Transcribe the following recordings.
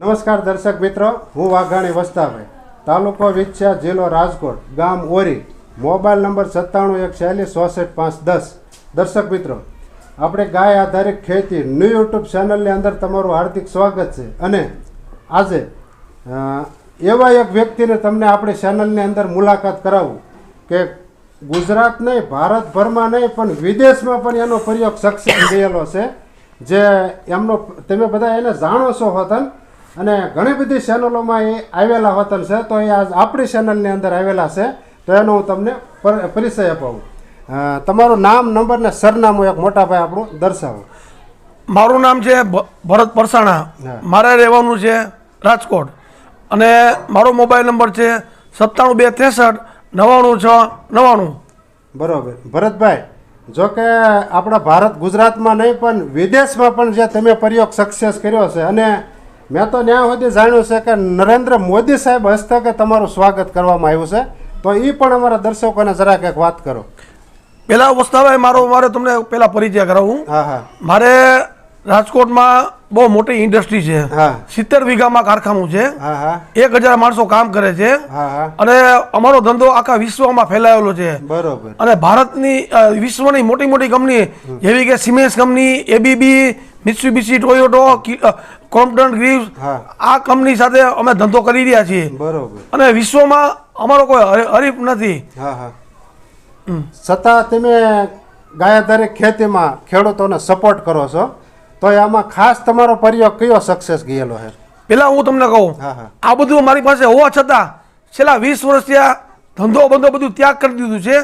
નમસ્કાર દર્શક મિત્રો, હું વાઘાણી વસ્તાભાઈ તાલુકો વિચ્છા જિલ્લો રાજકોટ, ગામ ઓરી. મોબાઈલ નંબર સત્તાણું એક ચાલીસ ચોસઠ પાંચ દસ. દર્શક મિત્રો, આપણે ગાય આધારિત ખેતી ન્યૂ યુટ્યુબ ચેનલની અંદર તમારું હાર્દિક સ્વાગત છે. અને આજે એવા એક વ્યક્તિને તમને આપણી ચેનલની અંદર મુલાકાત કરાવું કે ગુજરાત નહીં, ભારતભરમાં નહીં, પણ વિદેશમાં પણ એનો પ્રયોગ સક્સેસ થયેલો છે. જે એમનો, તમે બધા એને જાણો છો, હોતન અને ઘણી બધી ચેનલોમાં એ આવેલા વતન છે તો એ આજ આપણી ચેનલની અંદર આવેલા છે તો એનો હું તમને પર- પરિચય અપાવું. તમારું નામ નંબર ને સરનામું એક મોટા ભાઈ આપણું દર્શાવો. મારું નામ છે ભરત પરસાણા. મારે રહેવાનું છે રાજકોટ. અને મારો મોબાઈલ નંબર છે સત્તાણું બે ત્રેસઠ નવ્વાણું છ નવ્વાણું. બરાબર. ભરતભાઈ જો કે આપણા ભારત ગુજરાતમાં નહીં પણ વિદેશમાં પણ જે તમે પ્રયોગ સક્સેસ કર્યો છે અને મેં તો ત્યાં સુધી જાણ્યું છે કે નરેન્દ્ર મોદી સાહેબ હસ્તકે તમારું સ્વાગત કરવામાં આવ્યું છે. તો એ પણ અમારા દર્શકોને જરાક એક વાત કરો. પહેલાં વસ્તાભાઈ મારો મારે તમને પહેલાં પરિચય કરાવું. હા હા. મારે રાજકોટમાં બહુ મોટી ઇન્ડસ્ટ્રી છે. સિત્તેર વીઘામાં કારખાનું છે. એક હજાર માણસો કામ કરે છે. અને અમારો ધંધો આખા વિશ્વમાં ફેલાયેલો છે. બરોબર. અને ભારતની વિશ્વની મોટી મોટી કંપની જેવી કે Siemens company ABB Mitsubishi Toyota Crompton Greaves આ કંપની સાથે અમે ધંધો કરી રહ્યા છીએ. બરોબર. અને વિશ્વમાં અમારો કોઈ હરી- હરીફ નથી. છતાં તમે ગાયાધારી ખેતીમાં ખેડૂતોને સપોર્ટ કરો છો. તો આમાં ખાસ તમારો પરિયોગ કયો સક્સેસ ગયેલો છે? પેલા હું તમને કહું આ બધું મારી પાસે હોવા છતાં છેલ્લા વીસ વર્ષથી આ ધંધો બંધો બધું ત્યાગ કરી દીધું છે.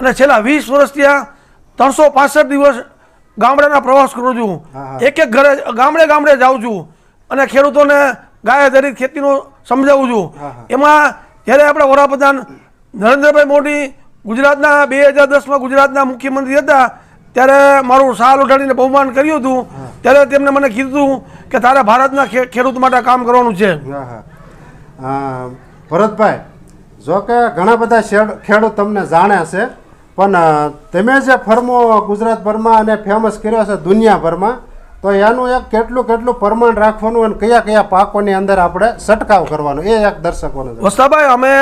અને છેલ્લા વીસ વર્ષથી આ ત્રણસો પાસઠ દિવસ ગામડાના પ્રવાસ કરું છું. એક એક ઘરે ગામડે ગામડે જાઉં છું અને ખેડૂતોને ગાય આધારિત ખેતીનું સમજાવું છું. એમાં જ્યારે આપણે વડાપ્રધાન નરેન્દ્રભાઈ મોદી ગુજરાતના બે હજાર દસમાં ગુજરાતના મુખ્યમંત્રી હતા ત્યારે મારું શાલ ઉઠાડીને બહુમાન કર્યું હતું. ત્યારે તેમને મને કીધું કે તારે ભારતના ખેડૂત માટે કામ કરવાનું છે. ભરતભાઈ જો કે ઘણા બધા ખેડૂત તમને જાણે છે પણ તમે જે ફર્મો ગુજરાતભરમાં અને ફેમસ કર્યો છે દુનિયાભરમાં તો એનું એક કેટલું કેટલું પ્રમાણ રાખવાનું અને કયા કયા પાકોની અંદર આપણે છંટકાવ કરવાનો એ એક દર્શકોને. વસ્તાભાઈ અમે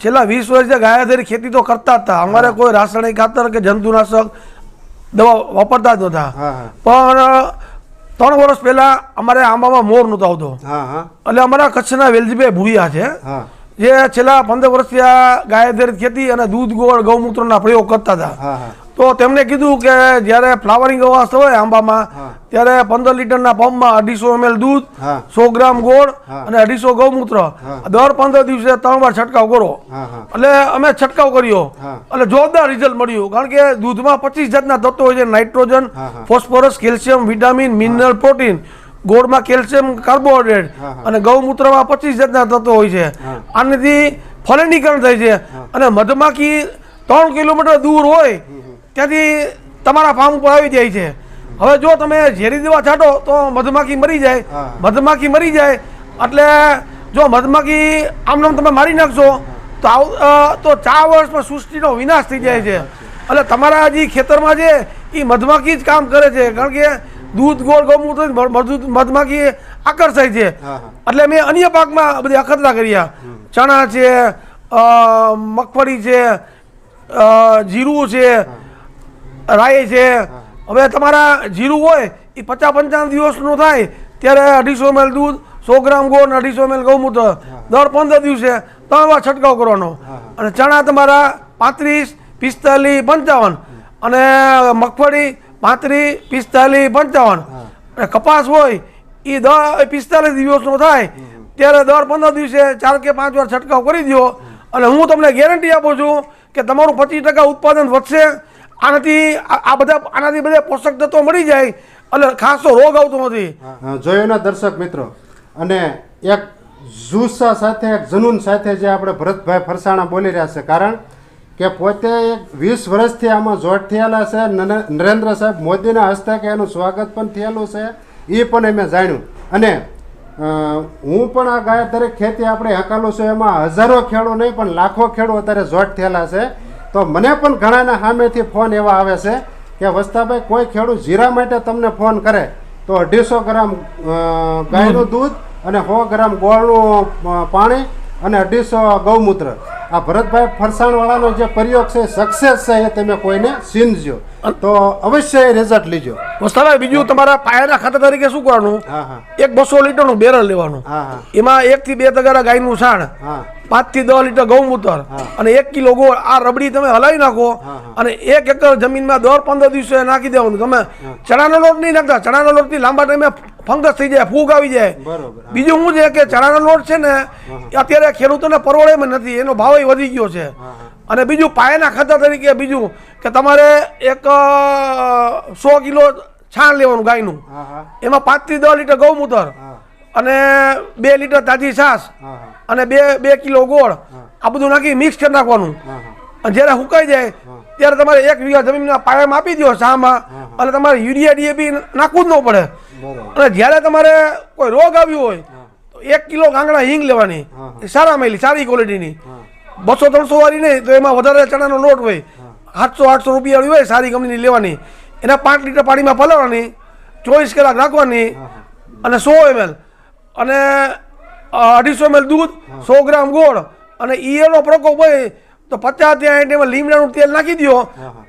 છેલ્લા વીસ વર્ષથી ગાયાધરી ખેતી તો કરતા હતા. અમારે કોઈ રાસાયણિક ખાતર કે જંતુનાશક દવા વાપરતા જ નહોતા. પણ ત્રણ વર્ષ પહેલા અમારે આંબામાં મોર નહોતો આવતો. એટલે અમારા કચ્છના વેલજીભાઈ ભૂરિયા છે જે છેલ્લા પંદર વર્ષથી આ ગાયાધારી ખેતી અને દૂધ ગોળ ગૌમૂત્રના પ્રયોગ કરતા હતા. તો તેમણે કીધું કે જ્યારે ફ્લાવરિંગ અવાસ હોય આંબામાં ત્યારે પંદર લીટરના પંપમાં અઢીસો એમએલ દૂધ સો ગ્રામ ગોળ અને અઢીસો ગૌમૂત્ર. દર પંદર દિવસે ત્રણ વાર છંટકાવ કરો. એટલે અમે છંટકાવ કર્યો. એટલે જોરદાર રિઝલ્ટ મળ્યું. કારણ કે દૂધમાં પચીસ જાતના તત્વો હોય છે. Nitrogen. Phosphorus calcium vitamin mineral protein. ગોળમાં calcium carbohydrate. અને ગૌમૂત્રમાં પચીસ જાતના તત્વો હોય છે. આનાથી ફલનીકરણ થાય છે. અને મધમાખી ત્રણ કિલોમીટર દૂર હોય ત્યાંથી તમારા ફાર્મ ઉપર આવી જાય છે. હવે જો તમે ઝેરી દવા છાંટો તો મધમાખી મરી જાય. મધમાખી મરી જાય એટલે જો મધમાખી આમનામ તમે મારી નાખશો તો આવ તો ચાર વર્ષમાં સૃષ્ટિનો વિનાશ થઈ જાય છે. એટલે તમારા જે ખેતરમાં છે એ મધમાખી જ કામ કરે છે. કારણ કે દૂધ ગોળ ગૌમૂત્ર મધ- મધમાખી આકર્ષાય છે. એટલે મેં અન્ય પાકમાં બધી અખતરા કર્યા. ચણા છે મગફળી છે જીરું છે રાઈ છે. હવે તમારા જીરું હોય એ પચાસ પંચાવન દિવસનું થાય ત્યારે અઢીસો ml દૂધ સો ગ્રામ ગોળ અને અઢીસો એમએલ ગૌમૂત્ર દર પંદર દિવસે ત્રણ વાર છંટકાવ કરવાનો. અને ચણા તમારા પાંત્રીસ પિસ્તાલીસ પંચાવન. અને મગફળી પાંત્રીસ પિસ્તાલીસ પંચાવન. અને કપાસ હોય એ દર પિસ્તાલીસ દિવસનો થાય ત્યારે દર પંદર દિવસે ચાર કે પાંચ વાર છંટકાવ કરી દો અને હું તમને ગેરંટી આપું છું કે તમારું પચીસ ટકા ઉત્પાદન વધશે આનાથી આ બધા આનાથી બધા પોષક તત્વો મળી જાય. એટલે ખાસ તો રોગ આવતો નથી. જોયોના દર્શક મિત્રો? અને એક જુસ્સા સાથે, એક જનૂન સાથે જે આપણે ભરતભાઈ ફરસાણા બોલી રહ્યા છે. કારણ કે પોતે એક વીસ વર્ષથી આમાં જોટ થયેલા છે. નરેન્દ્ર સાહેબ મોદીના હસ્તકે એનું સ્વાગત પણ થયેલું છે. એ પણ મેં જાણ્યું. અને હું પણ આ ગાય દરેક ખેતી આપણે હકાલું છું. એમાં હજારો ખેડો નહીં, પણ લાખો ખેડો અત્યારે જોટ થયેલા છે. તો મને પણ ઘણાના સામેથી ફોન એવા આવે છે કે, વસ્તાભાઈ, કોઈ ખેડૂત જીરા માટે તમને ફોન કરે તો અઢીસો ગ્રામ ગાયનું દૂધ અને સો ગ્રામ ગોળનું પાણી અને અઢીસો ગૌમૂત્ર. આ ભરતભાઈ ફરસાણવાળાનો જે પ્રયોગ છે સક્સેસ છે એ તમે કોઈને સીનજો તો અવશ્ય એ રિઝલ્ટ લીજો. મસ્તાભાઈ બીજું તમારા પાયાના ખાતર તરીકે શું કરવાનું? એક બસો લીટરનું બેરલ લેવાનું. એમાં એક થી બે તગારા ગાયનું છાણ પાંચથી દસ લીટર ગૌમૂત્ર અને એક કિલો ગોળ. આ રબડી તમે હલાવી નાખો અને એક એકર જમીનમાં દર પંદર દિવસે નાખી દેવાનું. તમે ચણાનો લોટ નહીં નાખતા ચણાનો લોટથી લાંબા ટાઈમે ફંગસ થઈ જાય ફૂગ આવી જાય. બીજું શું છે કે ચણાનો લોટ છે ને અત્યારે ખેડૂતોને પરવડે એમ નથી એનો ભાવ વધી ગયો છે. અને બીજું પાયાના ખાતર તરીકે બીજું કે તમારે એક સો કિલો છાણ લેવાનું ગાયનું. એમાં પાંચથી દસ લીટર ગૌમૂત્ર અને બે લીટર તાજી છાશ હા અને બે બે કિલો ગોળ. આ બધું નાખી મિક્સ કરી નાખવાનું. અને જ્યારે સુકાઈ જાય ત્યારે તમારે એક વીઘા જમીનના પાયામાં આપી દો શામાં અને તમારે યુરિયા ડીએપી નાખવું જ ન પડે. અને જ્યારે તમારે કોઈ રોગ આવ્યો હોય તો એક કિલો ગાંગડા હિંગ લેવાની. સારા મેલી સારી ક્વોલિટીની બસો ત્રણસો વાળી નહીં તો એમાં વધારે ચણાનો લોટ હોય. સાતસો આઠસો રૂપિયાવાળી હોય સારી કંપનીની લેવાની. એના પાંચ લીટર પાણીમાં પલાળવાની ચોવીસ કલાક રાખવાની અને સો એમએલ. અને અઢીસો એમએલ દૂધ સો ગ્રામ ગોળ. અને ઈયળનો પ્રકોપ હોય તો પચાસ ત્યાં એમાં લીમડાનું તેલ નાખી દો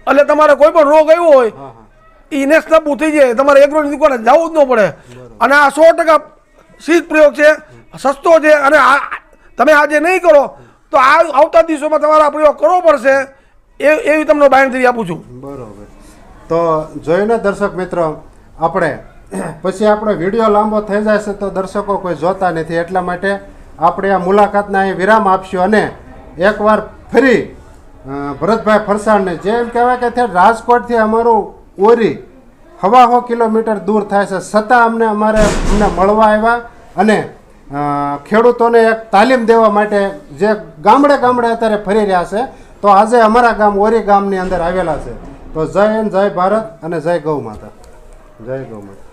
એટલે તમારે કોઈ પણ રોગ આવ્યો હોય એ નબૂ થઈ જાય. તમારે એગ્રોની દુકાને જવું જ ન પડે. અને આ સો ટકા શીત પ્રયોગ છે સસ્તો છે અને આ તમે આજે નહીં કરો તો આ આવતા દિવસોમાં તમારે આ પ્રયોગ કરવો પડશે. એ એવી તમને બાંધરી આપું છું. બરાબર. તો જોઈને દર્શક મિત્રો આપણે પછી આપણો વીડિયો લાંબો થઈ જશે તો દર્શકો કોઈ જોતા નથી. એટલા માટે આપણે આ મુલાકાતના અહીં વિરામ આપશું અને એકવાર ફરી ભરતભાઈ ફરસાણને જે એમ કહેવાય કે ત્યાં રાજકોટથી અમારું ઓરી હવાહો કિલોમીટર દૂર થાય છે. છતાં અમને અમારે અમને મળવા આવ્યા અને ખેડૂતોને એક તાલીમ દેવા માટે જે ગામડે ગામડે અત્યારે ફરી રહ્યા છે, તો આજે અમારા ગામ ઓરી ગામની અંદર આવેલા છે. તો જય હિન્દ, જય ભારત અને જય ગૌ માતા. જય ગૌ માતા.